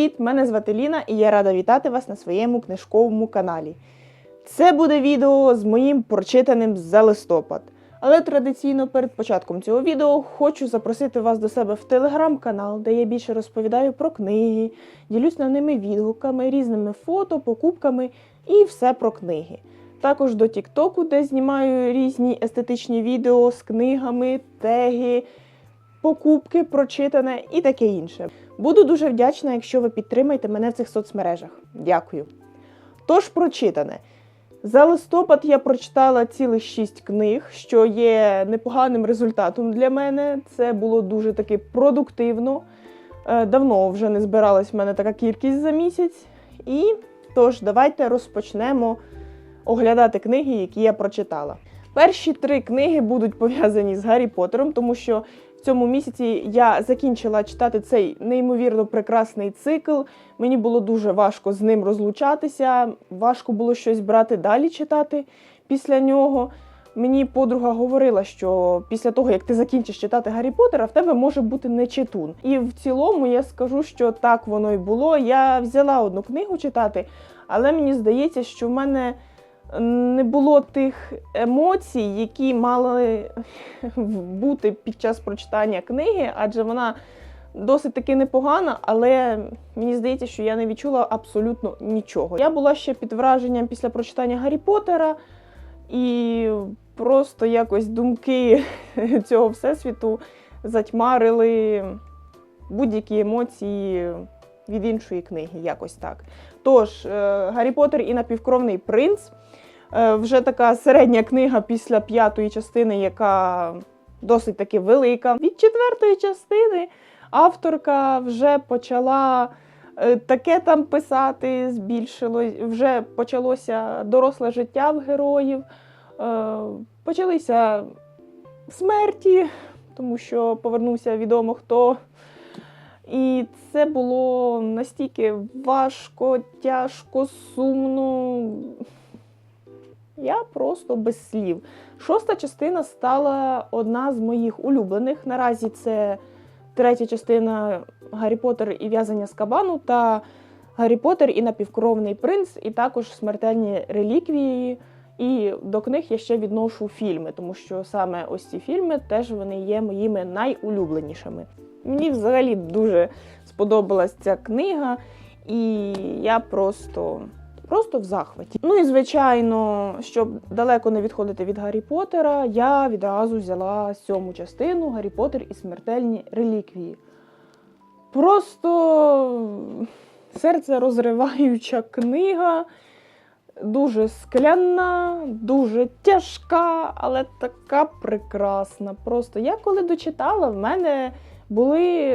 Привіт! Мене звати Ліна і я рада вітати вас на своєму книжковому каналі. Це буде відео з моїм прочитаним за листопад. Але традиційно перед початком цього відео хочу запросити вас до себе в телеграм-канал, де я більше розповідаю про книги, ділюсь на ними відгуками, різними фото, покупками і все про книги. Також до Тіктоку, де знімаю різні естетичні відео з книгами, теги, покупки, прочитане і таке інше. Буду дуже вдячна, якщо ви підтримаєте мене в цих соцмережах. Дякую. Тож, прочитане. За листопад я прочитала цілих шість книг, що є непоганим результатом для мене. Це було дуже таки продуктивно. Е, Давно вже не збиралась в мене така кількість за місяць. І тож, давайте розпочнемо оглядати книги, які я прочитала. Перші три книги будуть пов'язані з Гаррі Поттером, тому що в цьому місяці я закінчила читати цей неймовірно прекрасний цикл. Мені було дуже важко з ним розлучатися, важко було щось брати далі читати після нього. Мені подруга говорила, що після того, як ти закінчиш читати Гаррі Поттера, в тебе може бути не читун. І в цілому я скажу, що так воно й було. Я взяла одну книгу читати, але мені здається, що в мене не було тих емоцій, які мали бути під час прочитання книги, адже вона досить таки непогана, але мені здається, що я не відчула абсолютно нічого. Я була ще під враженням після прочитання Гаррі Поттера, і просто якось думки цього всесвіту затьмарили будь-які емоції від іншої книги, якось так. Тож, е, Гаррі Поттер і напівкровний принц. Е, Вже така середня книга після п'ятої частини, яка досить таки велика. Від четвертої частини авторка вже почала е, таке там писати, збільшилось, вже почалося доросле життя в героїв, е, почалися смерті, тому що повернувся відомо хто. І це було настільки важко, тяжко, сумно. Я просто без слів. Шоста частина стала одна з моїх улюблених. Наразі це третя частина Гаррі Поттер і в'язання з кабану та Гаррі Поттер і напівкровний принц, і також смертельні реліквії. І до книг я ще відношу фільми, тому що саме ось ці фільми теж вони є моїми найулюбленішими. Мені взагалі дуже сподобалась ця книга, і я просто, просто в захваті. Ну і звичайно, щоб далеко не відходити від Гаррі Поттера, я відразу взяла сьому частину Гаррі Поттер і смертельні реліквії. Просто серце розриваюча книга. Дуже скляна, дуже тяжка, але така прекрасна. Просто я коли дочитала, в мене були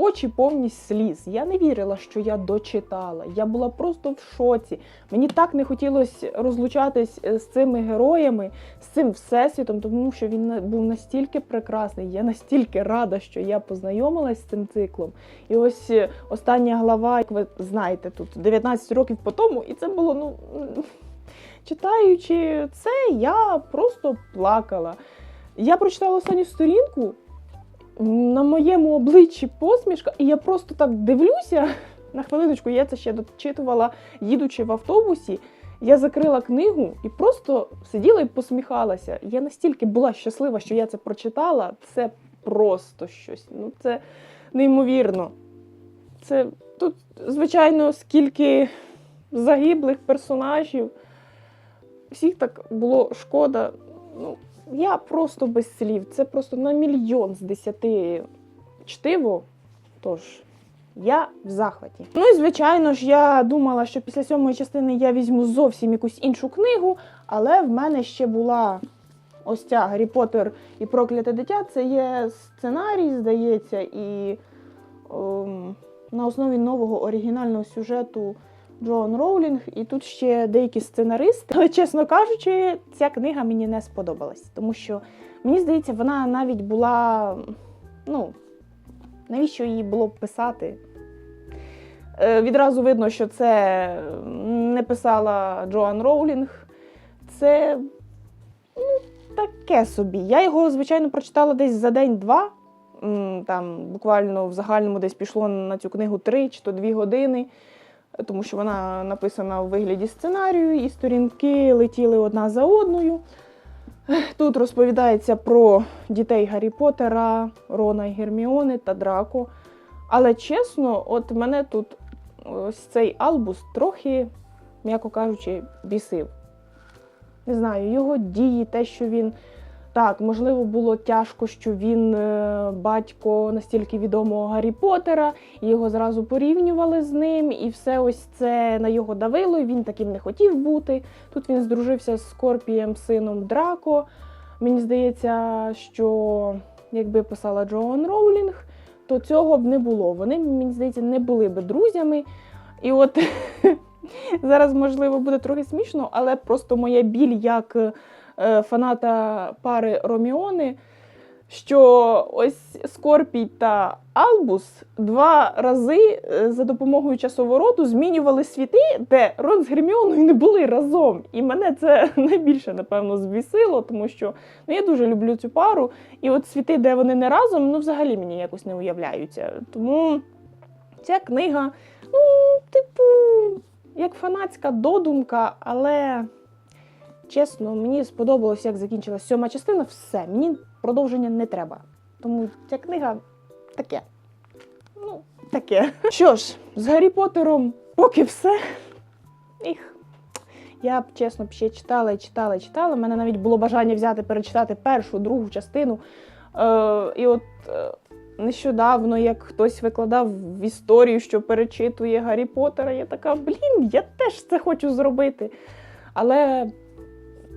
очі повні сліз. Я не вірила, що я дочитала. Я була просто в шоці. Мені так не хотілося розлучатись е, з цими героями, з цим всесвітом, тому що він був настільки прекрасний. Я настільки рада, що я познайомилась з цим циклом. І ось е, остання глава, як ви знаєте, тут 19 років по тому, і це було ну. Читаючи це, я просто плакала. Я прочитала останню сторінку, на моєму обличчі посмішка, і я просто так дивлюся. На хвилиночку я це ще дочитувала, їдучи в автобусі. Я закрила книгу і просто сиділа і посміхалася. Я настільки була щаслива, що я це прочитала. Це просто щось. Ну, це неймовірно. Це тут, звичайно, скільки загиблих персонажів. Всіх так було шкода. Ну, я просто без слів. Це просто на мільйон з десяти чтиво. Тож, я в захваті. Ну і звичайно ж, я думала, що після сьомої частини я візьму зовсім якусь іншу книгу, але в мене ще була ось ця Гаррі Поттер і Прокляте дитя. Це є сценарій, здається, і ем, на основі нового оригінального сюжету Джоан Роулінг, і тут ще деякі сценаристи. Але, чесно кажучи, ця книга мені не сподобалась, тому що мені здається, вона навіть була. Ну, навіщо її було б писати? Е, Відразу видно, що це не писала Джоан Роулінг. Це ну, таке собі. Я його, звичайно, прочитала десь за день-два. там буквально в загальному десь пішло на цю книгу 3 чи то 2 години, тому що вона написана у вигляді сценарію, і сторінки летіли одна за одною. Тут розповідається про дітей Гаррі Поттера, Рона і Герміони та Драко. Але чесно, от мене тут ось цей Албус трохи, м'яко кажучи, бісив. Не знаю, його дії, те, що він. Так, можливо, було тяжко, що він е, батько настільки відомого Гаррі Поттера, його зразу порівнювали з ним, і все ось це на його давило, і він таким не хотів бути. Тут він здружився з Скорпієм, сином Драко. Мені здається, що якби писала Джоан Роулінг, то цього б не було. Вони, мені здається, не були би друзями. І от зараз, можливо, буде трохи смішно, але просто моя біль як е, фаната пари Роміони, що ось Скорпій та Албус два рази е, за допомогою часовороту змінювали світи, де Рон з Герміоною не були разом. І мене це найбільше, напевно, збісило, тому що ну, я дуже люблю цю пару. І от світи, де вони не разом, ну взагалі мені якось не уявляються. Тому ця книга, ну, типу, як фанатська додумка, але чесно, мені сподобалось, як закінчилась сьома частина. Все, мені продовження не треба. Тому ця книга таке. Ну, таке. Що ж, з Гаррі Поттером поки все. Їх. Я б чесно б ще читала і читала і читала. У мене навіть було бажання взяти перечитати першу, другу частину. Е, і от е, нещодавно, як хтось викладав в історію, що перечитує Гаррі Поттера, я така, блін, я теж це хочу зробити. Але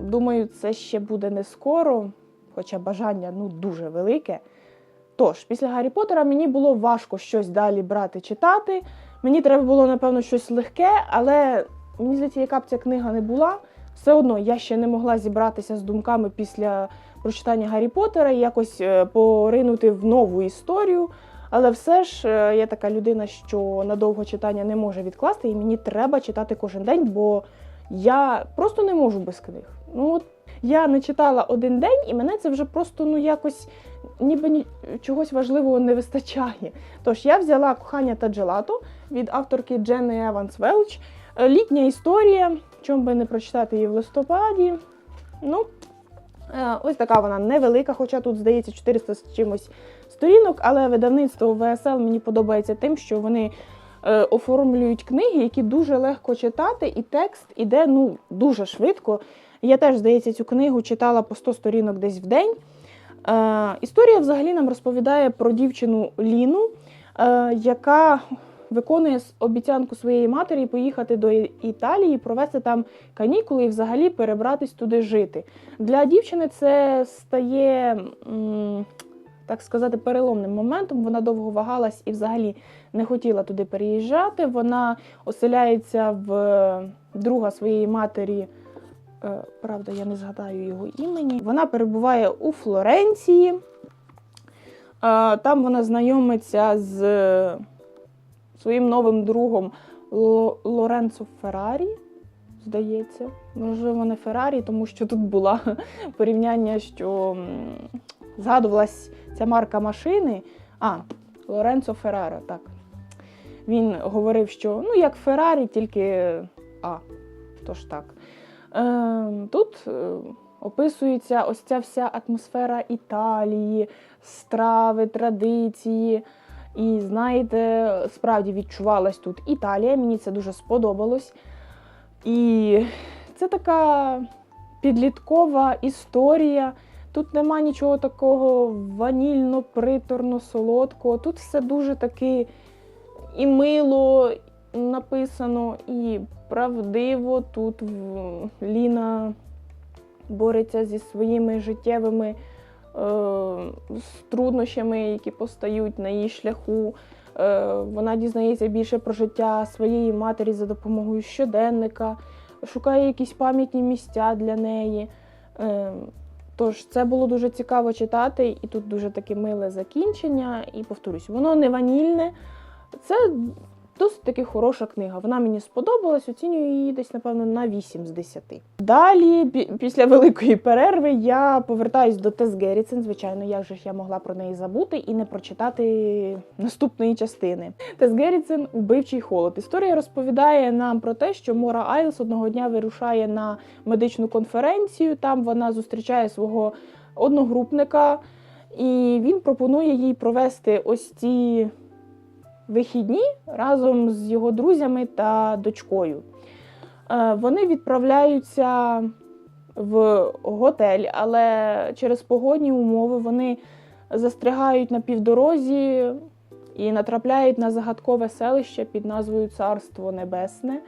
думаю, це ще буде не скоро, хоча бажання ну, дуже велике. Тож, після Гаррі Поттера мені було важко щось далі брати читати. Мені треба було, напевно, щось легке, але мені здається, яка б ця книга не була, все одно я ще не могла зібратися з думками після прочитання Гаррі Поттера і якось е, поринути в нову історію. Але все ж е, я така людина, що надовго читання не може відкласти, і мені треба читати кожен день, бо я просто не можу без книг. Ну я не читала один день, і мене це вже просто ну якось ніби ні, чогось важливого не вистачає. Тож я взяла кохання та джелато від авторки Дженни Еванс Велч. Е, Літня історія, чому би не прочитати її в листопаді. Ну, е, ось така вона невелика, хоча тут, здається, 400 з чимось сторінок, але видавництво ВСЛ мені подобається тим, що вони е, оформлюють книги, які дуже легко читати, і текст іде ну, дуже швидко. Я теж, здається, цю книгу читала по 100 сторінок десь в день. Е, історія взагалі нам розповідає про дівчину Ліну, е, яка виконує обіцянку своєї матері поїхати до Італії, провести там канікули і взагалі перебратись туди жити. Для дівчини це стає, м, так сказати, переломним моментом. Вона довго вагалась і взагалі не хотіла туди переїжджати. Вона оселяється в друга своєї матері. Е, Правда, я не згадаю його імені. Вона перебуває у Флоренції. Е, Там вона знайомиться з своїм новим другом Ло- Лоренцо Феррарі. Здається, можливо, не Феррарі, тому що тут було порівняння, що згадувалась ця марка машини. А, Лоренцо Ферраро, так. Він говорив, що ну як Феррарі, тільки А. Тож так. Е, тут е, описується ось ця вся атмосфера Італії, страви, традиції. І знаєте, справді відчувалась тут Італія, мені це дуже сподобалось. І це така підліткова історія. Тут нема нічого такого ванільно, приторно, солодкого. Тут все дуже таки і мило написано, і правдиво. Тут Ліна бореться зі своїми життєвими е, з труднощами, які постають на її шляху. Е, вона дізнається більше про життя своєї матері за допомогою щоденника, шукає якісь пам'ятні місця для неї. Е, Тож це було дуже цікаво читати, і тут дуже таке миле закінчення. І повторюсь, воно не ванільне. Це Досить таки хороша книга. Вона мені сподобалась, оцінюю її десь, напевно, на 8 з 10. Далі, пі- після великої перерви, я повертаюсь до Тес Геррітсен. Звичайно, як же ж я могла про неї забути і не прочитати наступної частини. Тес Геррітсен Убивчий холод. Історія розповідає нам про те, що Мора Айлс одного дня вирушає на медичну конференцію. Там вона зустрічає свого одногрупника, і він пропонує їй провести ось ці вихідні разом з його друзями та дочкою. Е, Вони відправляються в готель, але через погодні умови вони застрягають на півдорозі і натрапляють на загадкове селище під назвою Царство Небесне.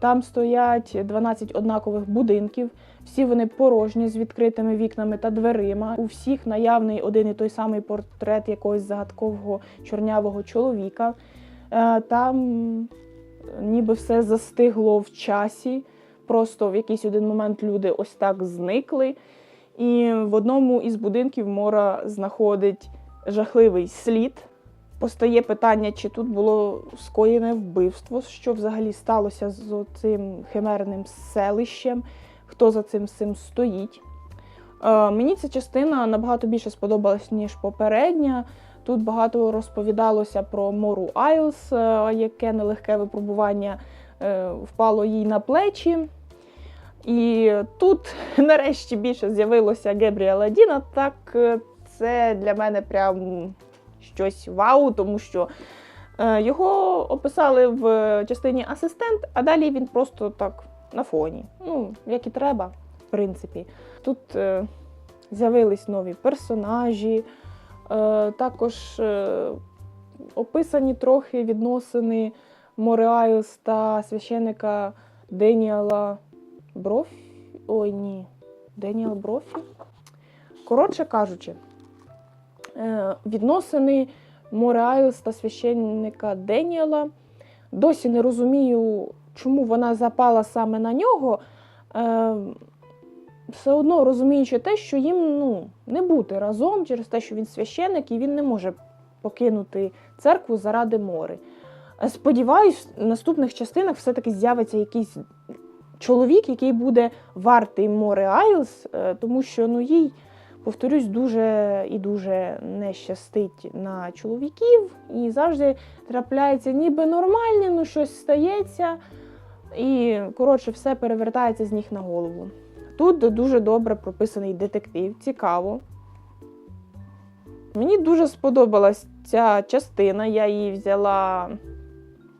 Там стоять 12 однакових будинків. Всі вони порожні з відкритими вікнами та дверима. У всіх наявний один і той самий портрет якогось загадкового чорнявого чоловіка. Е, Там ніби все застигло в часі. Просто в якийсь один момент люди ось так зникли. І в одному із будинків Мора знаходить жахливий слід. Постає питання, чи тут було скоєне вбивство, що взагалі сталося з цим химерним селищем, хто за цим всім стоїть. Е, мені ця частина набагато більше сподобалась, ніж попередня. Тут багато розповідалося про Мору Айлс, е, яке нелегке випробування е, впало їй на плечі. І тут нарешті більше з'явилося Гебріела Діна. Так це для мене прям щось вау, тому що його описали в частині асистент, а далі він просто так на фоні. Ну, як і треба, в принципі. Тут е, з'явились нові персонажі, е, також е, описані трохи відносини Мореайлс та священика Деніела Брофі. Ой, ні. Деніел Брофі. Коротше кажучи, е, відносини Мореайлс та священника Деніела. Досі не розумію, чому вона запала саме на нього. Е, Все одно розуміючи те, що їм ну, не бути разом через те, що він священник і він не може покинути церкву заради мори. Е, Сподіваюсь, в наступних частинах все-таки з'явиться якийсь чоловік, який буде вартий Море Айлс, е, тому що ну, їй, повторюсь, дуже і дуже не щастить на чоловіків, і завжди трапляється ніби нормальне, ну щось стається, і коротше, все перевертається з ніг на голову. Тут дуже добре прописаний детектив, цікаво. Мені дуже сподобалась ця частина, я її взяла,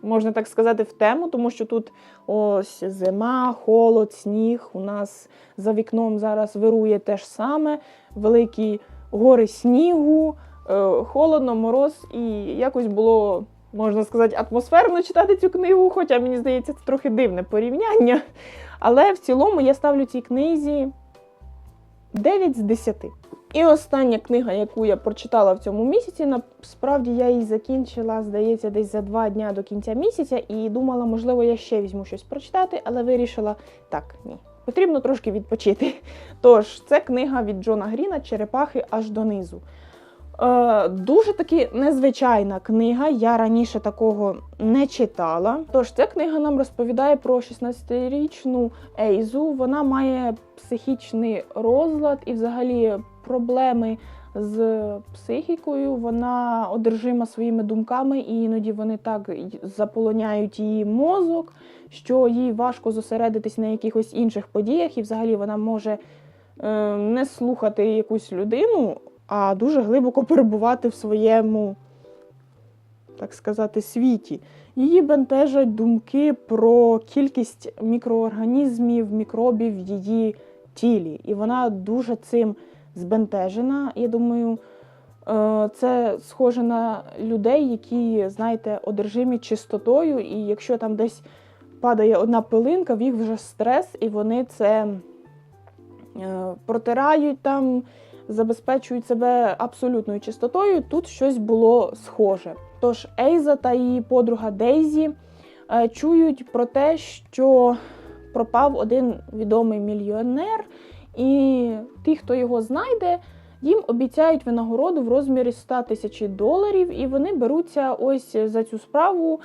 можна так сказати, в тему, тому що тут ось зима, холод, сніг. У нас за вікном зараз вирує те ж саме, великі гори снігу, е, холодно, мороз, і якось було, можна сказати, атмосферно читати цю книгу, хоча мені здається, це трохи дивне порівняння. Але в цілому я ставлю цій книзі 9 з 10. І остання книга, яку я прочитала в цьому місяці, насправді я її закінчила, здається, десь за два дня до кінця місяця, і думала, можливо, я ще візьму щось прочитати, але вирішила так, ні. Потрібно трошки відпочити. Тож, це книга від Джона Гріна Черепахи аж донизу. Е, дуже таки незвичайна книга. Я раніше такого не читала. Тож ця книга нам розповідає про 16-річну Ейзу. Вона має психічний розлад і взагалі проблеми з психікою. Вона одержима своїми думками, і іноді вони так заполоняють її мозок, що їй важко зосередитись на якихось інших подіях, і взагалі вона може е, не слухати якусь людину, а дуже глибоко перебувати в своєму, так сказати, світі. Її бентежать думки про кількість мікроорганізмів, мікробів в її тілі. І вона дуже цим збентежена. Я думаю, е, це схоже на людей, які, знаєте, одержимі чистотою, і якщо там десь падає одна пилинка, в їх вже стрес, і вони це е, протирають там, забезпечують себе абсолютною чистотою. Тут щось було схоже. Тож Ейза та її подруга Дейзі е, чують про те, що пропав один відомий мільйонер, і ті, хто його знайде, їм обіцяють винагороду в розмірі 100 тисяч доларів, і вони беруться ось за цю справу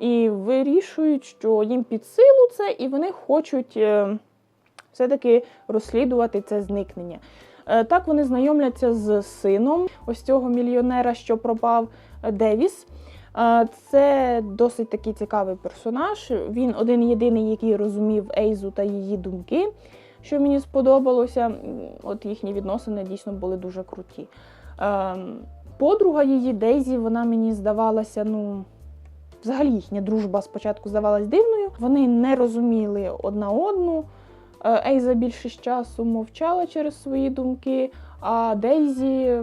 і вирішують, що їм під силу це, і вони хочуть е, все-таки розслідувати це зникнення. Е, Так вони знайомляться з сином ось цього мільйонера, що пропав е, Девіс. Е, Це досить такий цікавий персонаж. Він один єдиний, який розумів Ейзу та її думки, що мені сподобалося. От їхні відносини дійсно були дуже круті. Подруга її Дейзі, вона мені здавалася, ну. Взагалі їхня дружба спочатку здавалась дивною. Вони не розуміли одна одну. Е, Ейза більшість часу мовчала через свої думки, а Дейзі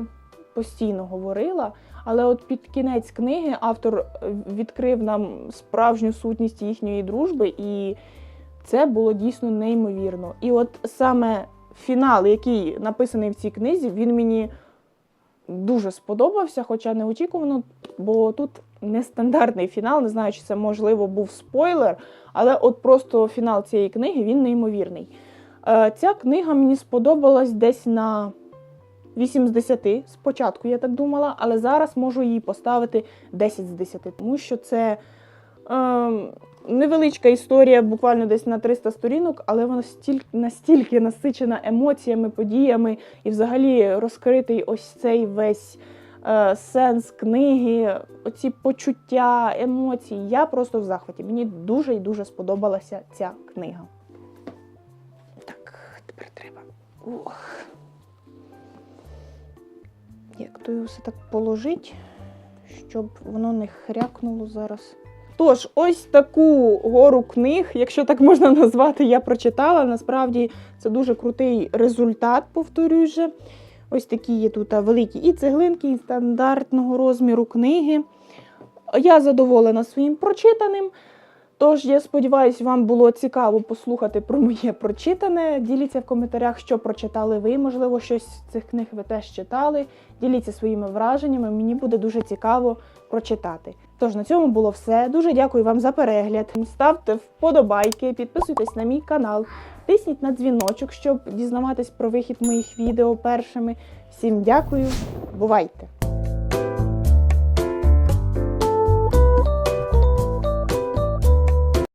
постійно говорила. Але от під кінець книги автор відкрив нам справжню сутність їхньої дружби, і це було дійсно неймовірно. І от саме фінал, який написаний в цій книзі, він мені дуже сподобався, хоча неочікувано, бо тут нестандартний фінал. Не знаю, чи це можливо був спойлер, але от просто фінал цієї книги він неймовірний. Е, Ця книга мені сподобалась десь на 8 з 10. Спочатку я так думала, але зараз можу її поставити 10 з 10, тому що це е, невеличка історія, буквально десь на 300 сторінок, але вона стільки, настільки насичена емоціями, подіями і взагалі розкритий ось цей весь е, сенс книги, оці почуття, емоції. Я просто в захваті. Мені дуже і дуже сподобалася ця книга. Так, тепер треба. Ох. Як то його все так положить, щоб воно не хрякнуло зараз. Тож, ось таку гору книг, якщо так можна назвати, я прочитала. Насправді це дуже крутий результат, повторюю же. Ось такі є тут великі і цеглинки, і стандартного розміру книги. Я задоволена своїм прочитаним. Тож, я сподіваюся, вам було цікаво послухати про моє прочитане. Діліться в коментарях, що прочитали ви. Можливо, щось з цих книг ви теж читали. Діліться своїми враженнями. Мені буде дуже цікаво прочитати. Тож на цьому було все. Дуже дякую вам за перегляд. Ставте вподобайки, підписуйтесь на мій канал, тисніть на дзвіночок, щоб дізнаватись про вихід моїх відео першими. Всім дякую, бувайте!